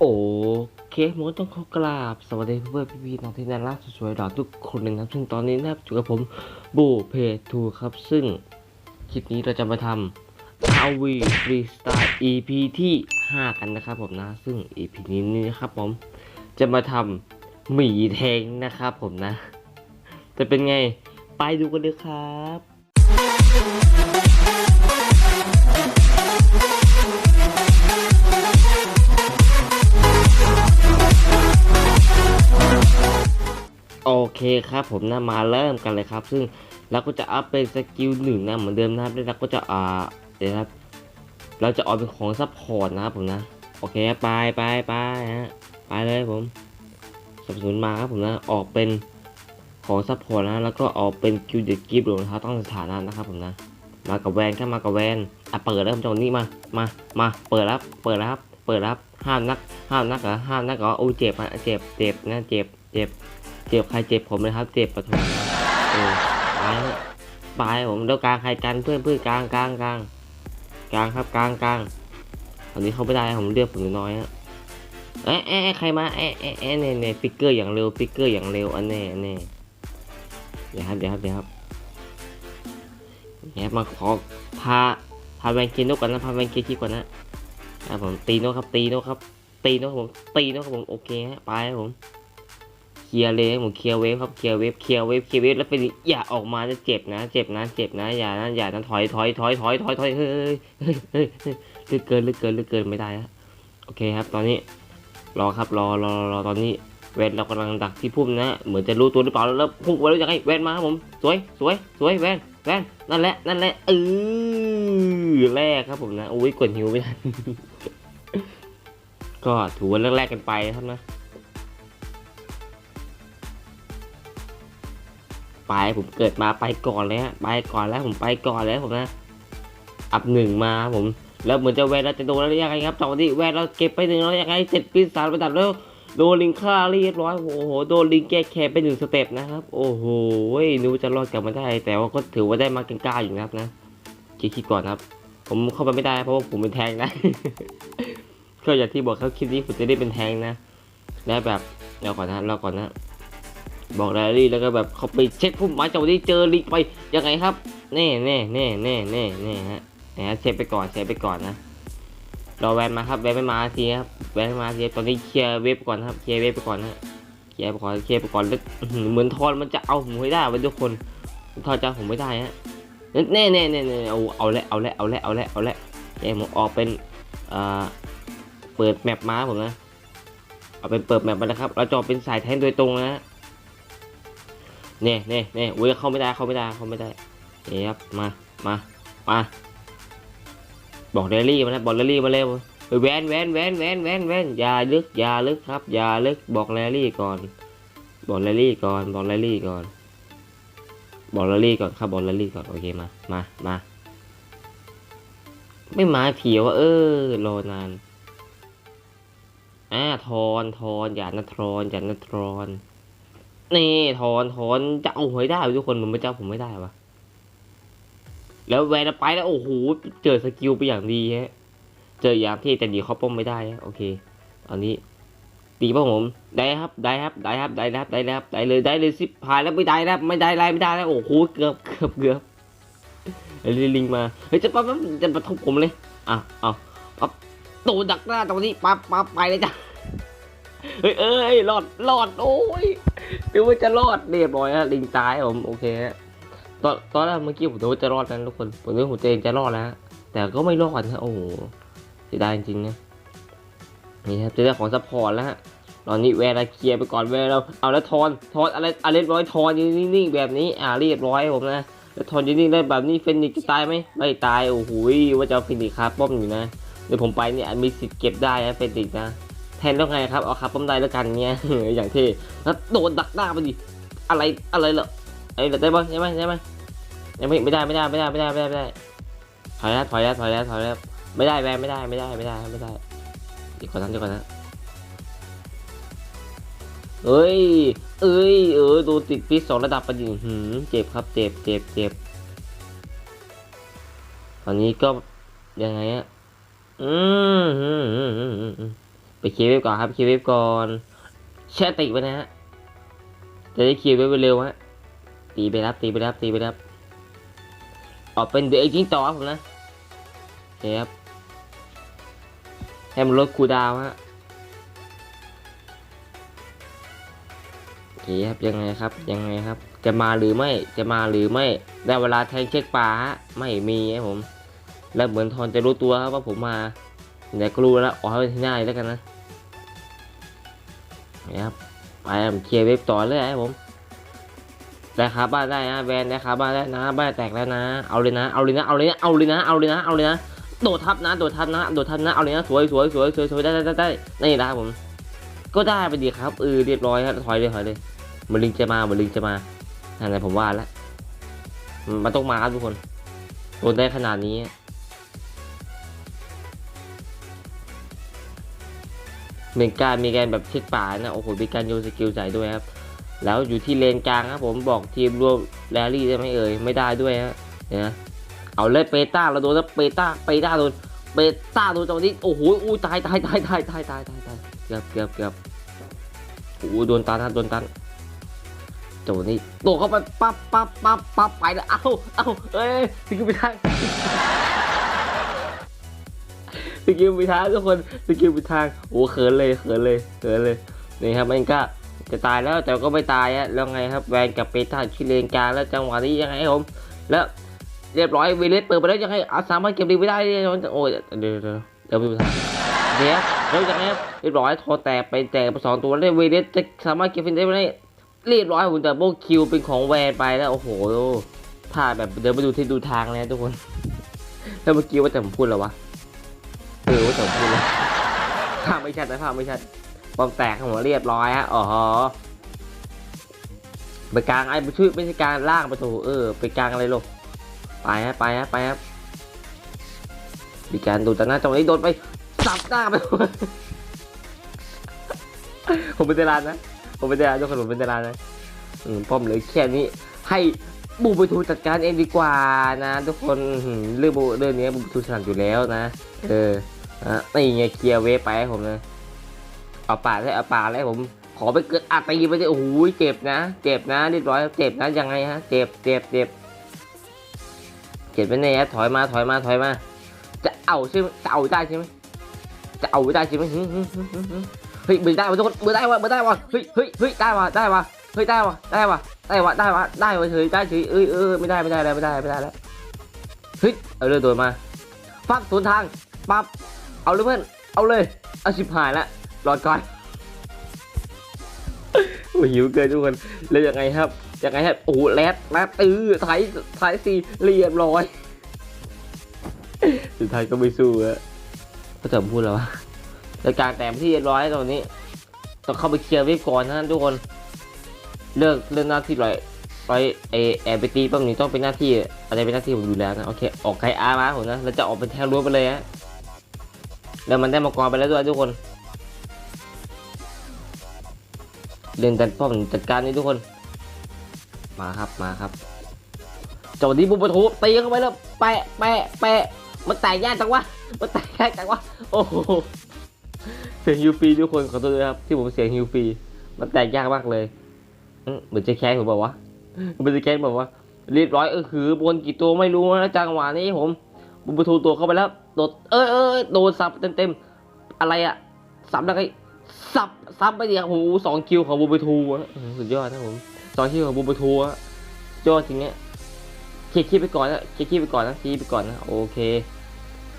โอเคหมดต้องขอกราบสวัสดีเพื่อนพี่ๆน้องที่น่ารักสวยๆดอกทุกคนเลยนะครับ ซึ่งตอนนี้นะครับอยู่กับผมบูเพทูครับ ซึ่งคลิปนี้เราจะมาทำ RV Freestyle EP ที่ 5 กันนะครับผมนะ ซึ่ง EP นี้นี่นะครับผมจะมาทำหมีแทงนะครับผมนะ จะเป็นไงไปดูกันเลยครับ เคครับผมนะมาเริ่มกันเลยครับ ซึ่งเราก็จะอัพเป็นสกิลหนึ่งนะเหมือนเดิมนะครับแล้วเราก็จะอ่าเดี๋ยวนะครับ เราจะเอาเป็นของซัพพอร์ตนะครับผมนะโอเคไปไปไปฮะไปเลยผมสับสนมาครับผมนะออกเป็นของซัพพอร์ตนะแล้วก็ออกเป็นกิลเดกิฟต์รองเท้าต้องสถานะนะครับผมนะ มากับแวนครับมากับแวนอะเปิดแล้วตรงนี้มามามาเปิดแล้วเปิดรับเปิดรับห้ามนักห้ามนักเหรอห้ามนักเหรอโอ้เจ็บอะเจ็บเจ็บนะเจ็บเจ็บ จ็บใครเจ็บผมเลยครับ เจ็บปะทุเออตายตายผมแล้วกลางใครกันเพื่อนเพื่อนกลางกลางกลางกลางครับกลางกลางตอนนี้เขาไม่ได้ผมเลือกผมน้อยฮะเอ๊ะเอ๊ะเอ๊ะใครมาเอ๊ะเอ๊ะเอ๊ะเนี่ยเนี่ยฟิกเกอร์อย่างเร็วฟิกเกอร์อย่างเร็วอันแน่อันแน่เดี๋ยวครับเดี๋ยวครับเดี๋ยวครับเนี่ยมาขอพาพาแวนเกนนกก่อนนะพาแวนเกนที่ก่อนนะอะผมตีนกครับตีนกครับตีนกครับผมตีนกครับผมโอเคฮะไปครับผม ลียร์เลยผมเคลียร์เวฟครับเคลียร์เวฟเคลียร์เวฟเคลียร์เวฟแล้วเป็นอย่าออกมาจะเจ็บนะ เจ็บนะเจ็บนะอย่านะอย่านะถอยถอยถอยถอยถอยถอยเฮ้ยเฮ้ยเฮ้ยเฮ้ยลึกเกินลึกเกินลึกเกินไม่ได้ฮะโอเคครับ ตอนนี้รอครับรอรอรอตอนนี้เวนเรากำลังดักที่พุ่มนะเหมือนจะรู้ตัวหรือเปล่าแล้วพุ่งไปแล้วยังไงเวนมาครับผมสวยสวยสวยเวนเวนนั่นแหละนั่นแหละเออแรกครับผมนะโอ้ยกดหิวไม่ทันก็ถือว่าแรกๆกันไปครับนะ ไปผมเกิดมาไปก่อนเลยฮะไปก่อนแล้วผมไปก่อนแล้วผมนะอัพหนึ่งมาผม แล้วเหมือนจะแวนเราจะโดนแล้วยังไงครับจังหวะที่แวนเราเก็บไปหนึ่งแล้วยังไงเจ็ดปีศาจไปตัดแล้วโดนลิงฆ่าเรียบร้อยโอ้โหโดนลิงแก้แค้นไปหนึ่งสเต็ปนะครับ โอ้โหนึกว่าจะรอดกลับมาได้ แต่ว่าก็ถือว่าได้มาเก่งกล้าอยู่นะครับนะคิดคิดก่อนครับ ผมเข้าไปไม่ได้เพราะว่าผมเป็นแทงนะก็อย่างที่บอกครับคลิปนี้ผมจะได้เป็นแทงนะ และแบบเราก่อนนะเราก่อนนะ บอกแรลี่แล้วก็แบบเขาไปเช็คพุ่มไม้จังหวะที่เจอลิงไปยังไงครับแน่แน่แน่แน่แน่แน่ฮะนะฮะเซฟไปก่อนเซฟไปก่อนนะรอแวนมาครับแวนไม่มาทีครับแวนไม่มาทีตอนนี้เคลียร์เวฟไปก่อนครับเคลียร์เวฟไปก่อนนะเคลียร์ไปก่อนเคลียร์ไปก่อนแล้วเหมือนทอนมันจะเอาผมไม่ได้วันทุกคนทอนจะเอาผมไม่ได้ฮะแน่แน่แน่แน่เอาเอาละเอาละเอาละเอาละเอาละเอ้ผมออกเป็นอ่าเปิดแมปมาผมนะเอาเป็นเปิดแมปมาแล้วครับเราจะอเป็นสายแทนโดยตรงนะ เน่เน่เน่อุ้ยเข้าไม่ได้เข้าไม่ได้เข้าไม่ได้เอ๊ครับมามามาบอกเดลี่มาแล้วบอกเดลี่มาเร็วเฮ้ยแวนแวนแวนแวนแวนแวนอย่าลึกอย่าลึกครับอย่าลึกบอกแรลี่ก่อน บอกแรลี่ก่อนบอกแรลี่ก่อน บอกแรลี่ก่อนครับบอกแรลี่ก่อนโอเคมามามาไม่มาเถียวเออรอนานอ่าทอนทอนอย่านะทอนอย่านะทอน นี่ถอนถอนจะเอาหวยได้ทุกคนมันไม่เจ้าผมไม่ได้วะแล้วแวนไปแล้วโอ้โหเจอสกิลไปอย่างดีฮะเจออย่างที่แต่ดีเขาป้อมไม่ได้โอเคตอนนี้ตีป่ะผมได้ครับได้ครับได้ครับได้ครับได้ครับได้เลยได้เลยสิผ่านแล้วไม่ได้แล้วไม่ได้ไรไม่ได้แล้วโอ้โหเกือบเกือบเกือบไอ้ลิงมาเฮ้ยจะปั๊บจะมาทุบผมเลยอะเอาเอาโดนดักหน้าตรงนี้ปั๊บปั๊บไปเลยจ้ะ เฮ้ยเอ้ยรอดรอดโอ้ยดูว่าจะรอดเรียบร้อยฮะลิงตายผมโอเคฮะตอนตอนแรกเมื่อกี้ผมดูว่าจะรอดนะทุกคนผมนึกว่าผมตัวเองจะรอดแล้วฮะแต่ก็ไม่รอดนะโอ้โหเสียดายจริงๆนะนี่ครับจะได้ของซัพพอร์ตแล้วฮะตอนนี้แวร์เราเคลียร์ไปก่อนแวร์เราเอาแล้วทอนทอนอะไรอะไรเรียบร้อยทอนยู่นิ่งๆแบบนี้อ่าเรียบร้อยผมนะแล้วทอนยู่นิ่งได้แบบนี้เฟนิกจะตายไหมไม่ตายโอ้โหว่าจะเอาเฟนิกคาป้อมอยู่นะเดี๋ยวผมไปเนี่ยมีสิทธิ์เก็บได้นะเฟนิกนะ ทนแล้วไงครับ เอาคาป้อมได้แล้วกันเงี้ยอย่างที่แล้วโดนดักหน้าไปดิ อะไรอะไรเหรอไอ้เหรอได้บ้างใช่ไหมใช่ไหมยังไม่ไม่ได้ไม่ได้ไม่ได้ไม่ได้ไม่ได้ไม่ได้ถอยแล้วถอยแล้วถอยแล้วถอยแล้วไม่ได้แวไม่ได้ไม่ได้ไม่ได้ไม่ได้เดี๋ยวก่อนนะเดี๋ยวก่อนนะเอ้ย เอ้ย เออดนติดพิษสองระดับไปดิหืมเจ็บครับเจ็บเจ็บเจ็บตอนนี้ก็ยังไงอะอืมอืมอืมอืมอืม ไปเคลียร์เว็บก่อนครับเคลียร์เว็บก่อนแช่ติไปนะฮะจะได้เคลียร์เว็บเร็วฮะตีไปรับตีไปรับตีไปรับออกเป็นเดอะจริงต่อครับผมนะโอเคครับให้มันลดคูดาวฮะโอเคครับยังไงครับยังไงครับ จะมาหรือไม่จะมาหรือไม่ได้เวลาแทงเช็คป่าฮะไม่มีครับผม แล้วเหมือนทอนจะรู้ตัวครับว่าผมมาเดี๋ยวก็รู้แล้วออกให้ที่หน้าเลยแล้วกันนะ ครับไปเคลียร์เว็บต่อเลยครับผมได้ครับบ้านได้นะแวนได้ครับบ้านได้นะบ้านแตกแล้วนะ เอาเลยนะ เอาเลยนะ เอาเลยนะ เอาเลยนะ เอาเลยนะ เอาเลยนะ โดดทับนะ โดดทับนะ โดดทับนะ เอาเลยนะ สวยสวยสวยสวยสวยได้ได้ได้ได้นี่นะครับผม ก็ได้ไปดีครับ เออ เรียบร้อยครับ ถอยเลยถอยเลยมันลิงจะมามันลิงจะมานั่นแหละผมว่าแล้ว มันต้องมาครับทุกคน โดนได้ขนาดนี้ มีการมีการแบบเช็คป่านะโอ้โหมีการโยนสกิลใส่ด้วยครับแล้วอยู่ที่เลนกลางครับผมบอกทีมรวมแรลลี่ได้ไหมเอ่ยไม่ได้ด้วยฮะเนี่ยนะเอาเลยเปต้าเราโดนแล้วเปต้าเปต้าโดนเปต้าโดนตรงนี้โอ้โหอู้ตายตายตายตายตายตายตายตายเกือบเกือบเกือบโอ้โดนตันครับโดนตันโจนี่โดดเข้าไปปั๊บปั๊บปั๊บปั๊บไปแล้วเอ้าเอ้าเอ้ยสกิลไปทาง สกิลไปทางทุกคนสกิลไปทางโอ้เขินเลยเขินเลยเขินเลยนี่ครับมันก็จะตายแล้วแต่ก็ไม่ตายฮะแล้วไงครับแวนกับเปต้าที่เลนกาแล้วจังหวะนี้ยังไงครับผมแล้วเรียบร้อยวีเลสเปิดไปแล้วยังไงอาสามารถเก็บดีไม่ได้เนี่ยโอ้ยเดี๋ยวเดี๋ยวเดี๋ยวไปดูทางเดี๋ยวแล้วยังไงครับเรียบร้อยทอแตกไปแตกไปสองตัวแล้ววีเลสจะสามารถเก็บฟินได้ไหมเรียบร้อยผมแต่โบคิวเป็นของแวนไปแล้วโอ้โหท่าแบบเดินไปดูที่ดูทางเลยทุกคนแล้วเมื่อกี้ว่าแต่ผมพูดแล้ววะ เออว่าจบพูดเลยภาพไม่ชัดนะภาพไม่ชัดปอมแตกหัวเรียบร้อยฮะอ๋อไปกลางไอ้ไม่ช่วยไม่ใช่กลางล่างประตูเออ ไปกลางอะไรลูกไปฮะไปฮะไปครับมีการดูจากหน้าจังหวะนี้โดนไปสับหน้าไปผมเป็นเดรานนะผมเป็นเดรานทุกคนผมเป็นเดรานนะป้อมเหลือแค่นี้ให้บูไปทูจัดการเองดีกว่านะ ทุกคนเรื่องบูเรื่องนี้บูไปทูถนัดอยู่แล้วนะ เออ ตีไงเคลียร์เวฟไปให้ผมเลยเอาป่าได้เอาป่าแล้วผม ขอไปเกิดอาตีไปเลยโอ้โหเจ็บนะ เจ็บนะเรียบร้อยเจ็บนะยังไงฮะ เจ็บเจ็บเจ็บเจ็บไปแน่ฮะถอยมาถอยมาถอยมา จะเอาใช่ไหมจะเอาได้ใช่ไหมจะเอาได้ใช่ไหมเฮ้ยเบื่อได้วะทุกคนเบื่อได้วะเบื่อได้วะเฮ้ยเฮ้ยเฮ้ยได้วะได้วะเฮ้ยได้วะได้วะได้วะได้วะได้วะเฉยได้เฉยเอ้ยเออไม่ได้ไม่ได้แล้วไม่ได้ไม่ได้แล้วเฮ้ยเอาเรือโดดมาฟักสวนทางปั๊บ เอาเลยเพื่อน เอาเลย เอาชิบหายละรอดก่อนโอ้หิวเกินทุกคน แล้วยังไงครับ ยังไงครับ โอ้แรดแรดตื้อไทยไทยซีเรียบร้อย สุดท้ายก็ไม่สู้อะก็จะพูดแล้ววะแต่การแต่งที่เรียบร้อยตอนนี้ ต้องเข้าไปเคลียร์เว็บก่อนนะทุกคน เลิกเรื่องหน้าที่ร้อยร้อยเอแอบไปตีปั๊มนี้ต้องเป็นหน้าที่อะไรเป็นหน้าที่ผมอยู่แล้วนะ โอเค ออกไกอาร์มาผมนะ แล้วจะออกเป็นแทงรั้วไปเลยฮะ แล้วมันได้มังกรไปแล้วด้วยทุกคนเล่นจัดป้อมจัดการนี่ทุกคน มาครับมาครับจอดีบุบประตูตีเข้าไปแล้วแปะแปะแปะมันแตกยากจังวะมันแตกยากจังวะโอ้โหเสียงฮิวฟีทุกคนขอโทษด้วยครับที่ผมเสียงฮิวฟีมันแตกยากมากเลยเหมือนจะแค้นผมบอกว่าเหมือนจะแค้นบอกว่ารีบร้อยเออคือบนกี่ตัวไม่รู้นะจังหวะนี้ผม บุบประตูตัวเข้าไปแล้วโดดเออเออโดนสับเต็มเต็มอะไรอะสับแล้วไงสับสับไปเดียโอ้โหสองคิวของบุบประตูอะสุดยอดนะผมสองคิวของบุบประตูอะยอดจริงเนี้ยเคลียร์คีไปก่อนนะเคลียร์คีไปก่อนนะคีไปก่อนนะโอเค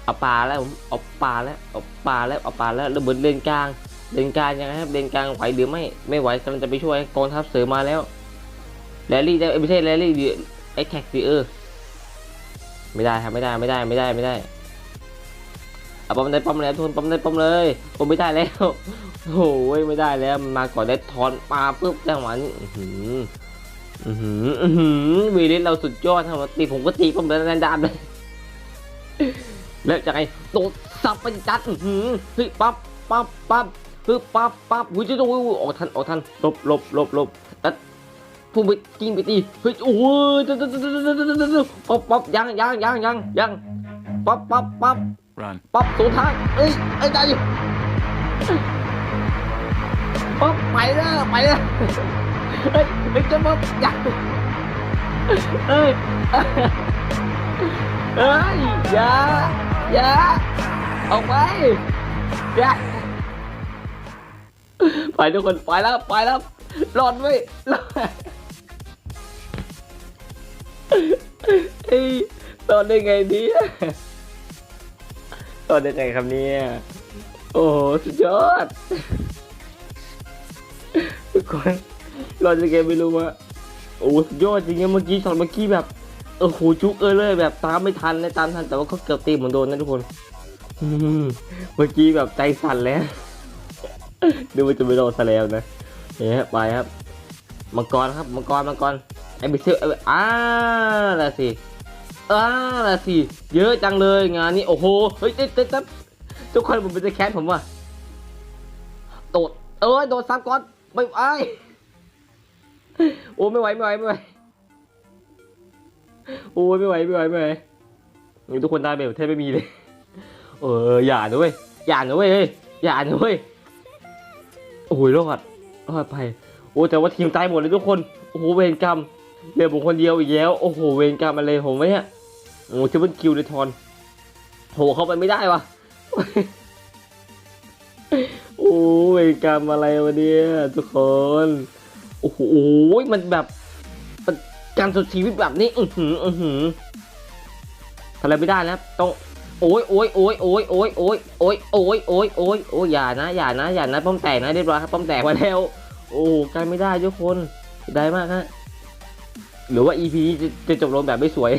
เอาปลาแล้วผมเอาปลาแล้วเอาปลาแล้วเอาปลาแล้วแล้วเบิร์เลนกลางเลนกลางยังไงครับเลนกลางไหวหรือไม่ไม่ไหวกำลังจะไปช่วยกองทัพเสริมาแล้วแรลลี่ได้ไม่ใช่แรลลี่ดิไอ้แท็กซีเออ ไม่ได้ครับไม่ได้ไม่ได้ไม่ได้ไม่ได้เอาปั๊มได้ปั๊มแล้วทุนปั๊มได้ปั๊มเลยผมไม่ได้แล้วโอ้ยไม่ได้แล้วมันมาก่อนได้ทอนปลาปุ๊บจังหวะนี้อือหืออือหืออือหือวีลิสเราสุดยอดทำมาตีผมก็ตีผมแล้วนันดามเลยแล้วจะไงโดดสับไปจัดอือหือเฮ้ยปั๊บปั๊บปั๊บคือปั๊บปั๊บหุ้ยจะโอ้ยออกทันออกทันหลบหลบหลบหลบ พุ่งไปกิ้งไปตีเฮ้ยโอ้ยปั๊บปั๊บยังยังยังยังยังปั๊บปั๊บปั๊บ Run. ปั๊บตัวท้ายเอ้ยเอ้ยได้อยู่ป๊บไปแล้วไปแล้วเฮ้ยเฮ้ยเจะป๊บอย่าเฮ้ยเฮ้ยอย่าอย่าออกไปอย่าไปทุกคนไปแล้วไปแล้วรอดไว้ยรอด เฮ้ยรอดได้ไงเนี่ยรอดได้ไงครับเนี่ย โอ้โห สุดยอด ทุกคนเราจะเกมไม่รู้ว่าโอ้สุดยอดจริงๆเมื่อกี้ช็อตเมื่อกี้แบบเออโหจุกเออเลยแบบตามไม่ทันเลยตามทันแต่ว่าเขาเกือบตีเหมือนโดนนะทุกคนอืมเมื่อกี้แบบใจสั่นแล้วดูว่าจะไม่โดนซะแล้วนะเนี่ยไปครับมังกรครับมังกรมังกร ไอ้บิเซลไอ้อ่าละสิอ่าละสิ เยอะจังเลยงานนี้ โอ้โห เฮ้ยเต้นเต้นเต้นทุกคนผมเป็นจะแค้นผมว่ะโดด เอ้ยโดดซ้ำก่อน ไม่ไหวโอ้ไม่ไหว ไม่ไหว ไม่ไหว โอ้ไม่ไหว ไม่ไหว ไม่ไหวทุกคนได้แบบแทบไม่มีเลย เออ อย่านะเว้ย อย่านะเว้ยเฮ้ย อย่านะเว้ย โอ้ยรอดรอดไป โอ้แต่ว่าทีมตายหมดเลยทุกคน โอ้โหเวรกรรม เหลือผมคนเดียวอีกแล้ว โอ้โห เวรกรรมอะไรผมวะเนี่ย โอ้เทเบิลคิวเลยทอน โห เข้าไปไม่ได้วะโอ้ยกรรมอะไรวะเนี่ยทุกคน โอ้โห มันแบบการสุดชีวิตแบบนี้ อือหือ อือหือทำอะไรไม่ได้นะ ต้อง โอ้ยโอ้ยโอ้ยโอ้ยโอ้ยโอ้ยโอ้ยโอ้ยโอ้ยโอ้ยโอ้ยอย่านะ อย่านะ อย่านะ ป้อมแตกนะ เรียบร้อยครับ ป้อมแตกมาแล้ว โอ้กันไม่ได้ทุกคนได้มากฮะ หรือว่า EP นี้จะจะจบลงแบบไม่สวย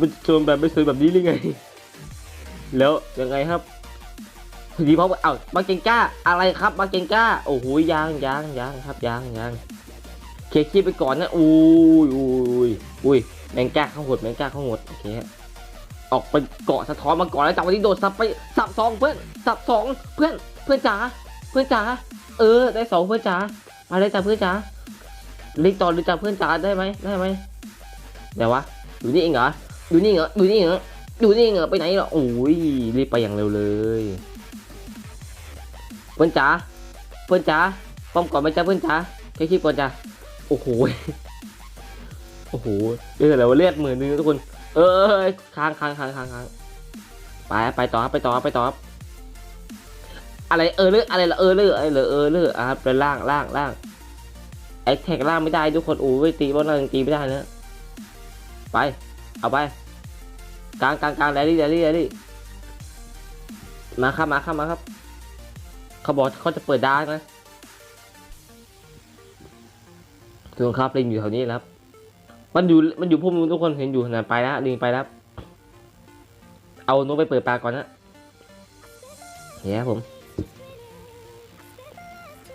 มันจบแบบไม่สวยแบบนี้หรือไง แล้วยังไงครับดีเพราะว่าเอ้ามาเกงก้า อะไรครับมาเกงก้า โอ้โหยางยางยางครับยางยางเคลียร์คลิปไปก่อนนะอุ้ยอุ้ยอุ้ยแมงก้าข้าหดแมงก้าข้าหดโอเคฮะออกไปเกาะสะท้อนมาก่อนแล้วจังหวะนี้โดดสับไปสับสองเพื่อนสับสองเพื่อนเพื่อนจ๋าเพื่อนจ๋าเออได้สองเพื่อนจ๋ามาเลยจ้าเพื่อนจ๋า ลิกต่อหรือจ้าเพื่อนจ๋าได้ไหมได้ไหมเดี๋ยววะดูนี่เองเหรอดูนี่เหรอดูนี่เหรอดูนี่เหรอไปไหนเหรอโอ้ยรีบไปอย่างเร็วเลย เพื่อนจ๋าเพื่อนจ๋าป้อมก่อนไหมจ้าเพื่อนจ๋าแค่คิดก่อนจ้าโอ้โหโอ้โหเออะไรวเลือดหมื่นนึงทุกคน เออค้างค้างค้างค้างค้างไปไปต่อครับไปต่อครับไปต่อครับอะไรเออเลืออะไรละเออเลืออะไรเหรอเออเลืออะครับเป็นล่างล่างล่าง ไอ้แท็กล่างไม่ได้ทุกคนโอ้ยตีบอลล่างตีไม่ได้นะไป เอาไปกลางกลางกลางแรลลี่แรลลี่แรลลี่มาครับมาครับมาครับเขาบอกเขาจะเปิดดาร์กนะทุกคนครับลิงอยู่แถวนี้ครับ มันอยู่มันอยู่พุ่มทุกคนเห็นอยู่นะไปแล้วลิงไปแล้วเอาโนกไปเปิดปลาก่อนนะเนี่ยผม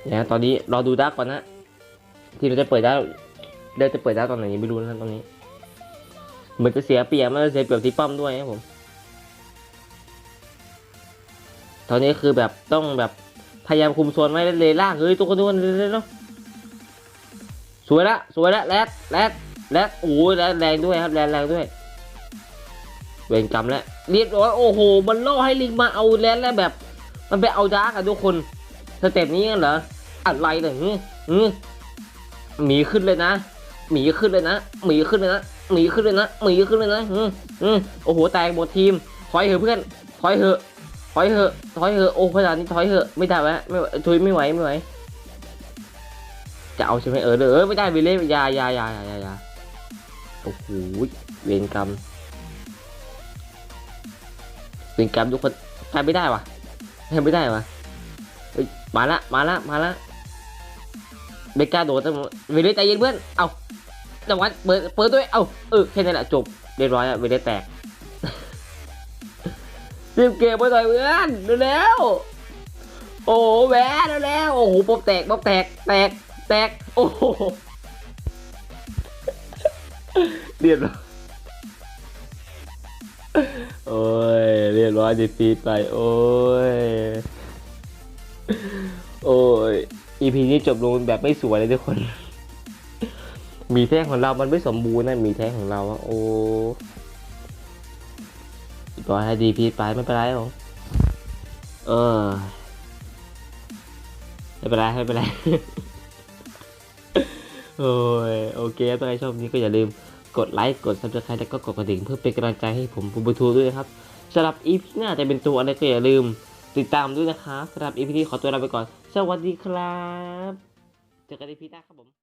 เนี่ยตอนนี้รอดูดาร์กก่อนนะ ที่เราจะเปิดดาเราจะเปิดดาตอนไหนยังไม่รู้นะตอนนี้ เหมือนจะเสียเปรียบมันจะเสียเปรียบที่ป้อมด้วยครับผม ตอนนี้คือแบบต้องแบบพยายามคุมโซนไว้เลยล่างเฮ้ยทุกคนทุกคนเร็วๆเร็วสวยละสวยละแรดแรดแรดโอ้ยแรดแรงด้วยครับแรงแรงด้วยเวรกรรมแล้วเรียบร้อยโอ้โหมันล่อให้ลิงมาเอาแรดแล้วแบบ มันไปเอาดาร์กอะทุกคนสเต็ปนี้กันเหรออะไรเนี่ยฮึฮึ หมีขึ้นเลยนะหมีขึ้นเลยนะหมีขึ้นเลยนะหมีขึ้นเลยนะหมีขึ้นเลยนะฮึฮึโอ้โหแตกหมดทีมถอยเถอะเพื่อนถอยเถอะถอยเถอะถอยเถอะโอ้ขนาดนี้ถอยเถอะไม่ได้แล้วไม่ไหวทุยไม่ไหวไม่ไหวจะเอาใช่ไหมเออเออไม่ได้ไปเล่นยายายายายายาโอ้โหเวรกรรมเวรกรรมทุกคนใครไม่ได้วะใครไม่ได้วะมาละมาละมาละ เบก้าโดดแต่เวเลสใจเย็นเพื่อน เอาจังหวะเปิดเปิดด้วย เอาเออแค่นั้นแหละจบเรียบร้อยอะเวเลสแตกรีบเก็บไว้หน่อยเพื่อนเร็วโอ้โหแหวนเร็วโอ้โหป๊อบแตกป๊อบแตกแตกแตกโอ้โหเรียบร้อยโอ้ยเรียบร้อยดีฟีไปโอ้ยโอ้ย EP นี้จบลงแบบไม่สวยเลยทุกคน มีแท่งของเรา มันไม่สมบูรณ์นะ มีแท่งของเราโอะปล่อยให้ดีพีไปไม่เป็นไรหรอเออไม่เป็นไรไม่เป็นไรโอ้ยโอเคถ้าใครชอบนี้ก็อย่าลืมกดไลค์กด subscribe แล้วก็กดกระดิ่งเพื่อเป็นกำลังใจให้ผมผมบูทูด้วยนะครับสำหรับอีพีหน้าจะเป็นตัวอะไรก็อย่าลืมติดตามด้วยนะครับสำหรับอีพีนี้ขอตัวลาไปก่อน สวัสดีครับ เจอกันในพีหน้าครับผม